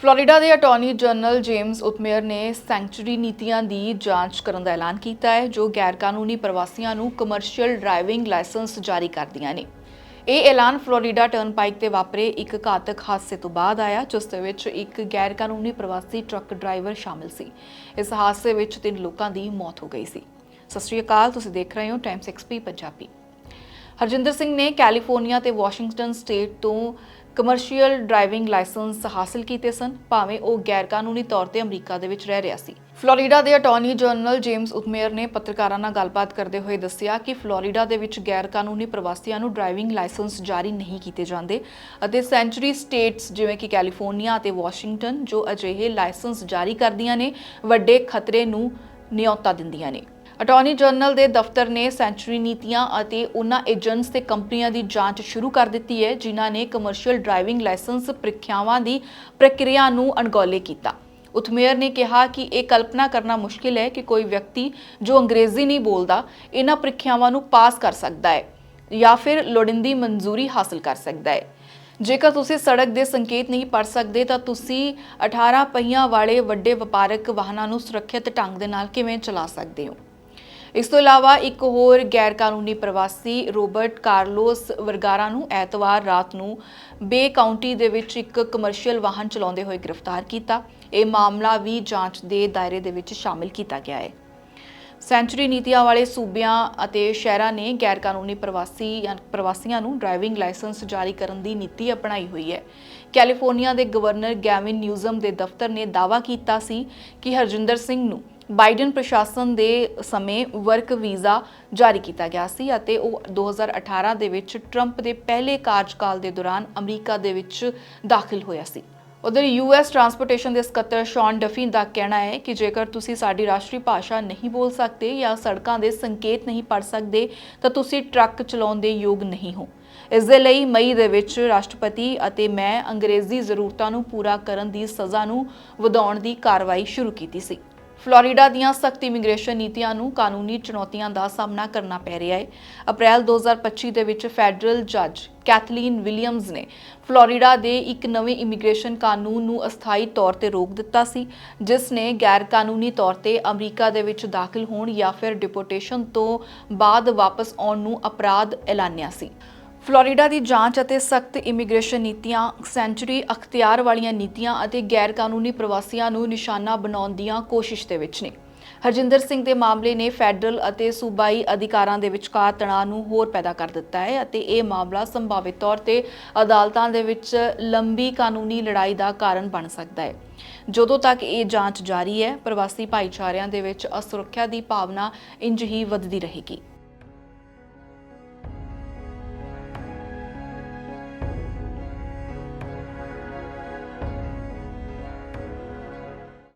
Florida ਦੇ attorney general James Uthmeier ਨੇ ਸੈਂਕਚੁਰੀ ਨੀਤੀਆਂ ਦੀ ਜਾਂਚ ਕਰਨ ਦਾ ਐਲਾਨ ਕੀਤਾ ਹੈ, ਜੋ ਗੈਰਕਾਨੂੰਨੀ ਪ੍ਰਵਾਸੀਆਂ ਨੂੰ ਕਮਰਸ਼ੀਅਲ ਡਰਾਈਵਿੰਗ ਲਾਇਸੈਂਸ ਜਾਰੀ ਕਰਦੀਆਂ ਨੇ। ਇਹ ਐਲਾਨ ਫਲੋਰੀਡਾ ਟਰਨਪਾਈਕ ਤੇ ਵਾਪਰੇ ਇੱਕ ਘਾਤਕ ਹਾਦਸੇ ਤੋਂ ਬਾਅਦ ਆਇਆ, ਜਿਸ ਦੇ ਵਿੱਚ ਇੱਕ ਗੈਰਕਾਨੂੰਨੀ ਪ੍ਰਵਾਸੀ ਟਰੱਕ ਡਰਾਈਵਰ ਸ਼ਾਮਿਲ ਸੀ। ਇਸ ਹਾਦਸੇ ਵਿੱਚ ਤਿੰਨ ਲੋਕਾਂ ਦੀ ਮੌਤ ਹੋ ਗਈ ਸੀ। ਸਤਿ ਸ਼੍ਰੀ ਅਕਾਲ, ਤੁਸੀਂ ਦੇਖ ਰਹੇ ਹੋ ਟਾਈਮਸ ਐਕਸਪੀ ਪੰਜਾਬੀ। ਹਰਜਿੰਦਰ ਸਿੰਘ ਨੇ ਕੈਲੀਫੋਰਨੀਆ ਤੇ ਵਾਸ਼ਿੰਗਟਨ ਸਟੇਟ ਤੋਂ ਕਮਰਸ਼ੀਅਲ ਡਰਾਈਵਿੰਗ ਲਾਇਸੈਂਸ ਹਾਸਲ ਕੀਤੇ ਸਨ, ਭਾਵੇਂ ਉਹ ਗੈਰਕਾਨੂੰਨੀ ਤੌਰ ਤੇ ਅਮਰੀਕਾ ਦੇ ਵਿੱਚ ਰਹਿ ਰਿਹਾ ਸੀ। ਫਲੋਰੀਡਾ ਦੇ ਅਟਾਰਨੀ ਜਨਰਲ ਜੇਮਸ ਉਤਮੇਅਰ ਨੇ ਪੱਤਰਕਾਰਾਂ ਨਾਲ ਗੱਲਬਾਤ ਕਰਦੇ ਹੋਏ ਦੱਸਿਆ ਕਿ ਫਲੋਰੀਡਾ ਦੇ ਵਿੱਚ ਗੈਰਕਾਨੂੰਨੀ ਪ੍ਰਵਾਸੀਆਂ ਨੂੰ ਡਰਾਈਵਿੰਗ ਲਾਇਸੈਂਸ ਜਾਰੀ ਨਹੀਂ ਕੀਤੇ ਜਾਂਦੇ ਅਤੇ ਸੈਂਚਰੀ ਸਟੇਟਸ ਜਿਵੇਂ ਕਿ ਕੈਲੀਫੋਰਨੀਆ ਅਤੇ ਵਾਸ਼ਿੰਗਟਨ ਜੋ ਅਜਿਹੇ ਲਾਇਸੈਂਸ ਜਾਰੀ ਕਰਦੀਆਂ ਨੇ, ਵੱਡੇ ਖਤਰੇ ਨੂੰ ਨਿਯੋਤਾ ਦਿੰਦੀਆਂ ਨੇ। ਅਟਾਰਨੀ ਜਨਰਲ ਦੇ ਦਫ਼ਤਰ ਨੇ ਸੈਂਚੁਰੀ ਨੀਤੀਆਂ ਅਤੇ ਉਹਨਾਂ ਏਜੰਟਸ ਤੇ ਕੰਪਨੀਆਂ ਦੀ ਜਾਂਚ ਸ਼ੁਰੂ ਕਰ ਦਿੱਤੀ ਹੈ, ਜਿਨ੍ਹਾਂ ਨੇ ਕਮਰਸ਼ੀਅਲ ਡਰਾਈਵਿੰਗ ਲਾਇਸੈਂਸ ਪ੍ਰੀਖਿਆਵਾਂ ਦੀ ਪ੍ਰਕਿਰਿਆ ਨੂੰ ਅਣਗੌਲੇ ਕੀਤਾ। ਉਥਮੇਅਰ ਨੇ ਕਿਹਾ ਕਿ ਇਹ ਕਲਪਨਾ ਕਰਨਾ ਮੁਸ਼ਕਿਲ ਹੈ ਕਿ ਕੋਈ ਵਿਅਕਤੀ ਜੋ ਅੰਗਰੇਜ਼ੀ ਨਹੀਂ ਬੋਲਦਾ, ਇਹਨਾਂ ਪ੍ਰੀਖਿਆਵਾਂ ਨੂੰ ਪਾਸ ਕਰ ਸਕਦਾ ਹੈ ਜਾਂ ਫਿਰ ਲੋੜੀਂਦੀ ਮਨਜ਼ੂਰੀ ਹਾਸਲ ਕਰ ਸਕਦਾ ਹੈ। ਜੇਕਰ ਤੁਸੀਂ ਸੜਕ ਦੇ ਸੰਕੇਤ ਨਹੀਂ ਪੜ ਸਕਦੇ, ਤਾਂ ਤੁਸੀਂ 18 ਪਹੀਆਂ ਵਾਲੇ ਵੱਡੇ ਵਪਾਰਕ ਵਾਹਨਾਂ ਨੂੰ ਸੁਰੱਖਿਅਤ ਢੰਗ ਦੇ ਨਾਲ ਕਿਵੇਂ ਚਲਾ ਸਕਦੇ ਹੋ? ਇਸ ਤੋਂ ਇਲਾਵਾ ਇੱਕ ਹੋਰ ਗੈਰ ਕਾਨੂੰਨੀ ਪ੍ਰਵਾਸੀ, ਰੋਬਰਟ ਕਾਰਲੋਸ ਵਰਗਾਰਾ ਨੂੰ ਐਤਵਾਰ ਰਾਤ ਨੂੰ ਬੇ ਕਾਉਂਟੀ ਦੇ ਵਿੱਚ ਇੱਕ ਕਮਰਸ਼ੀਅਲ ਵਾਹਨ ਚਲਾਉਂਦੇ ਹੋਏ ਗ੍ਰਿਫਤਾਰ ਕੀਤਾ। ਇਹ ਮਾਮਲਾ ਵੀ ਜਾਂਚ ਦੇ ਦਾਇਰੇ ਦੇ ਵਿੱਚ ਸ਼ਾਮਿਲ ਕੀਤਾ ਗਿਆ ਹੈ। ਸੈਂਚੁਰੀ ਨੀਤੀਆਂ ਵਾਲੇ ਸੂਬਿਆਂ ਅਤੇ ਸ਼ਹਿਰਾਂ ਨੇ ਗੈਰ ਕਾਨੂੰਨੀ ਪ੍ਰਵਾਸੀ ਜਾਂ ਪ੍ਰਵਾਸੀਆਂ ਨੂੰ ਡਰਾਈਵਿੰਗ ਲਾਇਸੈਂਸ ਜਾਰੀ ਕਰਨ ਦੀ ਨੀਤੀ ਅਪਣਾਈ ਹੋਈ ਹੈ। ਕੈਲੀਫੋਰਨੀਆ ਦੇ ਗਵਰਨਰ ਗੈਵਿਨ ਨਿਊਜ਼ਮ ਦੇ ਦਫ਼ਤਰ ਨੇ ਦਾਅਵਾ ਕੀਤਾ ਸੀ ਕਿ ਹਰਜਿੰਦਰ ਸਿੰਘ ਨੂੰ ਬਾਈਡਨ ਪ੍ਰਸ਼ਾਸਨ ਦੇ ਸਮੇਂ ਵਰਕ ਵੀਜ਼ਾ ਜਾਰੀ ਕੀਤਾ ਗਿਆ ਸੀ ਅਤੇ ਉਹ 2018 ਦੇ ਵਿੱਚ ਟਰੰਪ ਦੇ ਪਹਿਲੇ ਕਾਰਜਕਾਲ ਦੇ ਦੌਰਾਨ ਅਮਰੀਕਾ ਦੇ ਵਿੱਚ ਦਾਖਲ ਹੋਇਆ ਸੀ। ਉਧਰ ਯੂਐਸ ਟਰਾਂਸਪੋਰਟੇਸ਼ਨ ਦੇ ਸਕੱਤਰ ਸ਼ੌਨ ਡਫੀ ਦਾ ਕਹਿਣਾ ਹੈ ਕਿ ਜੇਕਰ ਤੁਸੀਂ ਸਾਡੀ ਰਾਸ਼ਟਰੀ ਭਾਸ਼ਾ ਨਹੀਂ ਬੋਲ ਸਕਦੇ ਜਾਂ ਸੜਕਾਂ ਦੇ ਸੰਕੇਤ ਨਹੀਂ ਪੜ ਸਕਦੇ, ਤਾਂ ਤੁਸੀਂ ਟਰੱਕ ਚਲਾਉਣ ਦੇ ਯੋਗ ਨਹੀਂ ਹੋ। ਇਸ ਦੇ ਲਈ ਮਈ ਦੇ ਵਿੱਚ ਰਾਸ਼ਟਰਪਤੀ ਅਤੇ ਮੈਂ ਅੰਗਰੇਜ਼ੀ ਜ਼ਰੂਰਤਾਂ ਨੂੰ ਪੂਰਾ ਕਰਨ ਦੀ ਸਜ਼ਾ ਨੂੰ ਵਧਾਉਣ ਦੀ ਕਾਰਵਾਈ ਸ਼ੁਰੂ ਕੀਤੀ ਸੀ। ਫਲੋਰੀਡਾ ਦੀਆਂ ਸਖਤ ਇਮੀਗ੍ਰੇਸ਼ਨ ਨੀਤੀਆਂ ਨੂੰ ਕਾਨੂੰਨੀ ਚੁਣੌਤੀਆਂ ਦਾ ਸਾਹਮਣਾ ਕਰਨਾ ਪੈ ਰਿਹਾ ਹੈ। ਅਪ੍ਰੈਲ 2025 ਦੇ ਵਿੱਚ ਫੈਡਰਲ ਜੱਜ ਕੈਥਲੀਨ ਵਿਲੀਅਮਸ ਨੇ ਫਲੋਰੀਡਾ ਦੇ ਇੱਕ ਨਵੇਂ ਇਮੀਗ੍ਰੇਸ਼ਨ ਕਾਨੂੰਨ ਨੂੰ ਅਸਥਾਈ ਤੌਰ ਤੇ ਰੋਕ ਦਿੱਤਾ ਸੀ, ਜਿਸ ਨੇ ਗੈਰ ਕਾਨੂੰਨੀ ਤੌਰ ਤੇ ਅਮਰੀਕਾ ਦੇ ਵਿੱਚ ਦਾਖਲ ਹੋਣ ਜਾਂ ਫਿਰ ਡਿਪੋਰਟੇਸ਼ਨ ਤੋਂ ਬਾਅਦ ਵਾਪਸ ਆਉਣ ਨੂੰ ਅਪਰਾਧ ਐਲਾਨਿਆ ਸੀ। ਫਲੋਰੀਡਾ ਦੀ ਜਾਂਚ ਅਤੇ ਸਖਤ ਇਮੀਗ੍ਰੇਸ਼ਨ ਨੀਤੀਆਂ, ਸੈਂਚੁਰੀ ਅਖਤਿਆਰ ਵਾਲੀਆਂ ਨੀਤੀਆਂ ਅਤੇ ਗੈਰ ਕਾਨੂੰਨੀ ਪ੍ਰਵਾਸੀਆਂ ਨੂੰ ਨਿਸ਼ਾਨਾ ਬਣਾਉਣ ਦੀਆਂ ਕੋਸ਼ਿਸ਼ ਦੇ ਵਿੱਚ ਨੇ। ਹਰਜਿੰਦਰ ਸਿੰਘ ਦੇ ਮਾਮਲੇ ਨੇ ਫੈਡਰਲ ਅਤੇ ਸੂਬਾਈ ਅਧਿਕਾਰਾਂ ਦੇ ਵਿਚਕਾਰ ਤਣਾਅ ਨੂੰ ਹੋਰ ਪੈਦਾ ਕਰ ਦਿੱਤਾ ਹੈ ਅਤੇ ਇਹ ਮਾਮਲਾ ਸੰਭਾਵਿਤ ਤੌਰ ਤੇ ਅਦਾਲਤਾਂ ਦੇ ਵਿੱਚ ਲੰਬੀ ਕਾਨੂੰਨੀ ਲੜਾਈ ਦਾ ਕਾਰਨ ਬਣ ਸਕਦਾ ਹੈ। ਜਦੋਂ ਤੱਕ ਇਹ ਜਾਂਚ ਜਾਰੀ ਹੈ, ਪ੍ਰਵਾਸੀ ਭਾਈਚਾਰਿਆਂ ਦੇ ਵਿੱਚ ਅਸੁਰੱਖਿਆ ਦੀ ਭਾਵਨਾ ਇੰਜ ਹੀ ਵੱਧਦੀ ਰਹੇਗੀ।